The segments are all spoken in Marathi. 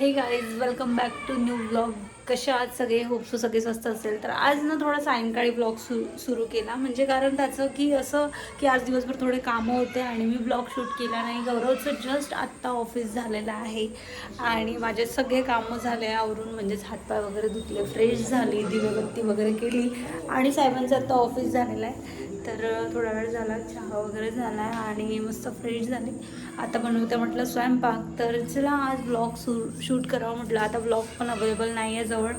Hey guys welcome back to new blog कशा आज सगळे होप सगळे स्वस्त असेल तर आज ना थोडा सायंकाळी ब्लॉग सुरू सुरू केला. म्हणजे कारण त्याचं की असं की आज दिवसभर थोडे कामं होते आणि मी ब्लॉग शूट केला नाही. गौरवचं जस्ट आत्ता ऑफिस झालेलं आहे. आणि माझे सगळे कामं झाले आवरून म्हणजेच हातपाय वगैरे धुतले फ्रेश झाली दिवेबत्ती वगैरे केली. आणि साहेबांचं आत्ता ऑफिस झालेलं आहे. तर थोडा वेळ झाला चहा वगैरे झाला आहे आणि मस्त फ्रेश झाली. आता बनवते म्हटलं स्वयंपाक. तर चला आज ब्लॉग सू शूट करावं म्हटलं. आता ब्लॉग पण अवेलेबल नाही आहे जवळ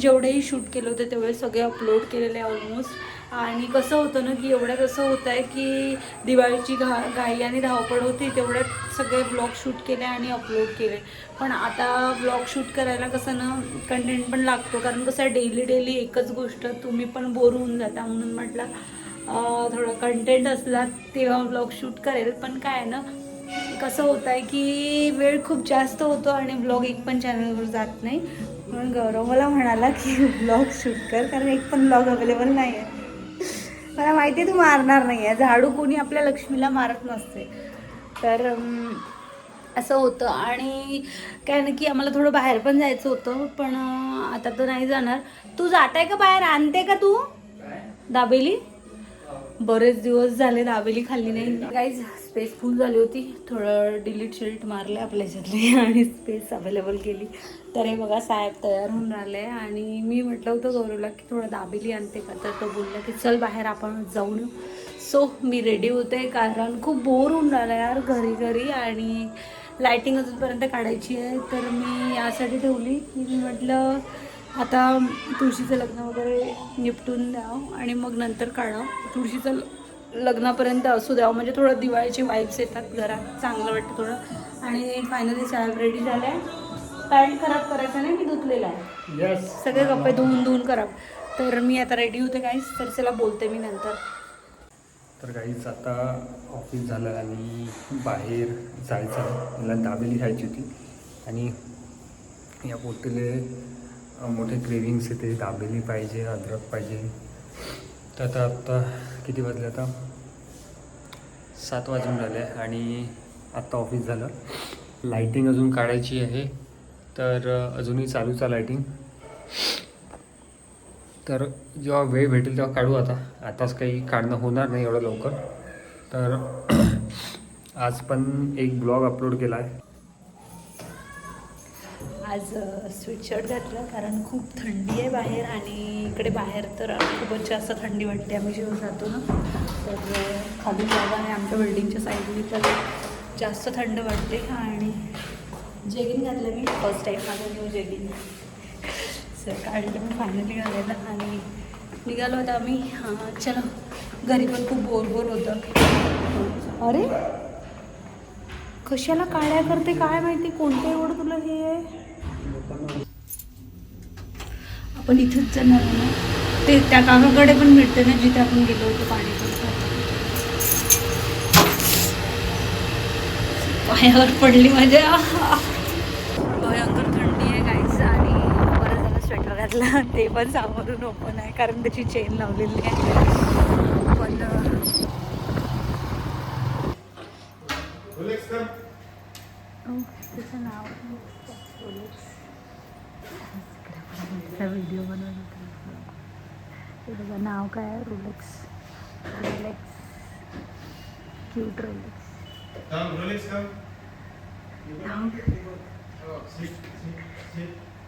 जेवढेही शूट केले होते तेवढे सगळे अपलोड केलेले आहे ऑलमोस्ट आणि कसं होतं ना की एवढं कसं होतं आहे की दिवाळीची घा घाई आणि धावपळ होती तेवढ्यात सगळे ब्लॉग शूट केले आणि अपलोड केले. पण आता ब्लॉग शूट करायला कसं ना कंटेंट पण लागतो. कारण कसं आहे डेली डेली एकच गोष्ट तुम्ही पण बोर होऊन जाता. म्हणून म्हटलं थोडं कंटेंट असला तेव्हा ब्लॉग शूट करेल. पण काय आहे ना कसं होतं आहे की वेळ खूप जास्त होतो आणि ब्लॉग एक पण चॅनलवर जात नाही. म्हणून गौरव मला म्हणाला की ब्लॉग शूट कर कारण एक पण ब्लॉग अवेलेबल नाही आहे मला माहिती आहे तू मारणार नाही आहे झाडू कोणी आपल्या लक्ष्मीला मारत नसते. तर असं होतं. आणि काय ना की आम्हाला थोडं बाहेर पण जायचं होतं पण आता तर नाही जाणार. तू जात आहे का बाहेर? आणते का तू? दाबेली? बरेच दिवस झाले दाबेली खाल्ली नाही. काहीच स्पेस फुल झाली होती. थोडं डिलीट शिल्ट मारले आपल्या ह्याच्यातली आणि स्पेस अवेलेबल केली. तर हे बघा साहेब तयार होऊन राहिले. आणि मी म्हटलं होतं गौरवला की थोडं दाबेली आणते का? तर तो बोलला की चल बाहेर आपण जाऊन येऊ. सो मी रेडी होते कारण खूप बोर होऊन राहिलं यार घरी घरी. आणि लायटिंग अजूनपर्यंत काढायची आहे. तर मी यासाठी ठेवली. की मी म्हटलं आता तुळशीचं लग्न वगैरे निपटून द्यावं आणि मग नंतर काढावं. तुळशीचं लग्नापर्यंत असू द्यावं. म्हणजे थोडं दिवाळीचे वाईब्स येतात घरात. चांगलं वाटतं थोडं. आणि फायनली साहेब रेडी झाले आहे पॅन्ट खराब करायचा नाही मी धुतलेला आहे. सगळे कपडे धुवून धुवून खराब. तर मी आता रेडी होते काहीच तर चला बोलते मी नंतर. तर काहीच आता ऑफिस झालं आणि बाहेर जायचं. मला दाबेली खायची होती. आणि या पोटीले मोठे क्रेविंग्स येते दाबेली पाहिजे अद्रक पाहिजे. तर आता आत्ता किती वाजले आता? सात वाजून झाले आणि आत्ता ऑफिस झालं. लाईटिंग अजून काढायची आहे. तर अजूनही चालूच आहे लाईटिंग तर जेव्हा वेळ भेटेल तेव्हा काढू आता. आताच काही काढणं होणार नाही एवढं लवकर. तर आज पण एक ब्लॉग अपलोड केला आहे. आज स्वेटशर्ट घातलं कारण खूप थंडी आहे बाहेर आणि इकडे बाहेर तर खूपच जास्त थंडी वाटते. आम्ही जेव्हा जातो ना तर खाली जागा आहे आमच्या बिल्डिंगच्या साईडनी तर जास्त थंड वाटते. आणि जेगिन घातलं मी फर्स्ट टाईम माझं न्यू जेगिन सर काढलं मी फायनली घालायला आणि निघालो होता आम्ही. हां चलो घरी पण खूप बोर बोर होतं. अरे कशाला काळ्या करते? काय माहिती? कोणत्या एवढं तुला हे आहे? आपण इथंच जाणार ना? ते त्या काकाकडे पण मिळते ना जिथे आपण गेलो होतो पाणी पायावर पडली माझ्या. भयंकर थंडी आहे काहीच आणि बरं झालं स्वेटर घातला. ते पण सामोरून ओपन आहे कारण त्याची चेन लावलेली आहे. पण त्याचं नाव व्हिडिओ बनवत ते बघा नाव काय आहे? रोलेक्स रोलेक्स क्यूट रोलेक्स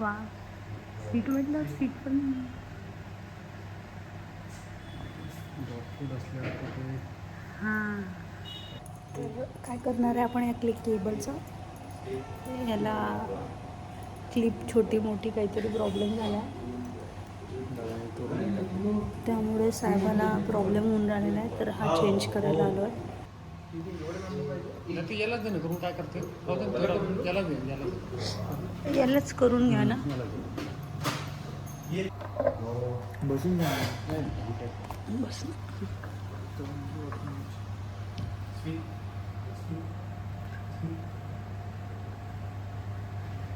वा. सीट म्हटलं सीट पण हां. तर काय करणार आहे आपण या क्लिक केबलचं ह्याला क्लिप छोटी मोठी काहीतरी प्रॉब्लेम झाला त्यामुळे साहेबांना प्रॉब्लेम होऊन राहिलेला आहे तर हा चेंज करायला आलो आहे यालाच करून याला यालाच करून घ्या ना. बसून जा. बस तर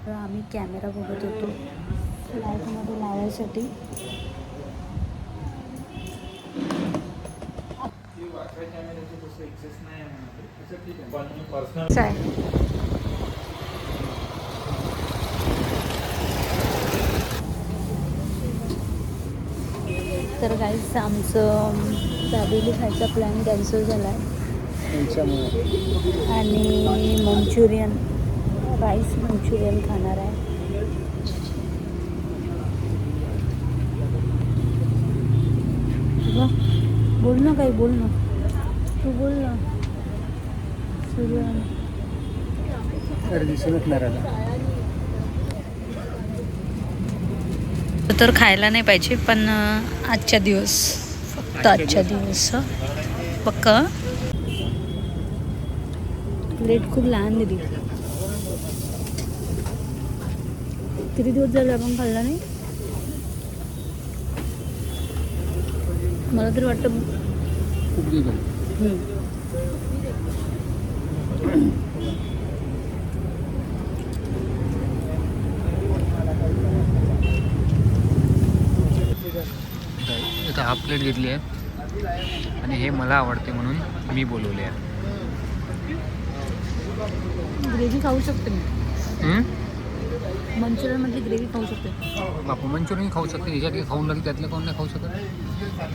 आम्ही कॅमेरा बघत होतो. लाईटमध्ये लावायसाठी. तर काहीच आमचं दाबेली खायचा प्लॅन कॅन्सल झाला आहे आणि मंचुरियन. राईस मंचुरियन खाणार आहे. बोल ना काही बोल ना. तू बोल ना. तर खायला नाही पाहिजे पण आजच्या दिवस फक्त आजच्या दिवस. हं. पक्का? प्लेट खूप लहान दिली किती दिवस झाले आपण खाल्ला नाही? मला तरी वाटतं खूप दिवस हाफ प्लेट घेतली आहे. आणि हे मला आवडते म्हणून मी बोलवले आहे. ग्रेव्ही खाऊ शकते मी? मंचुरियनमधली ग्रेव्ही खाऊ शकते. बापू मंचुरियन खाऊ शकते ह्याच्यात खाऊन लागेल त्यातलं कोण नाही खाऊ शकत?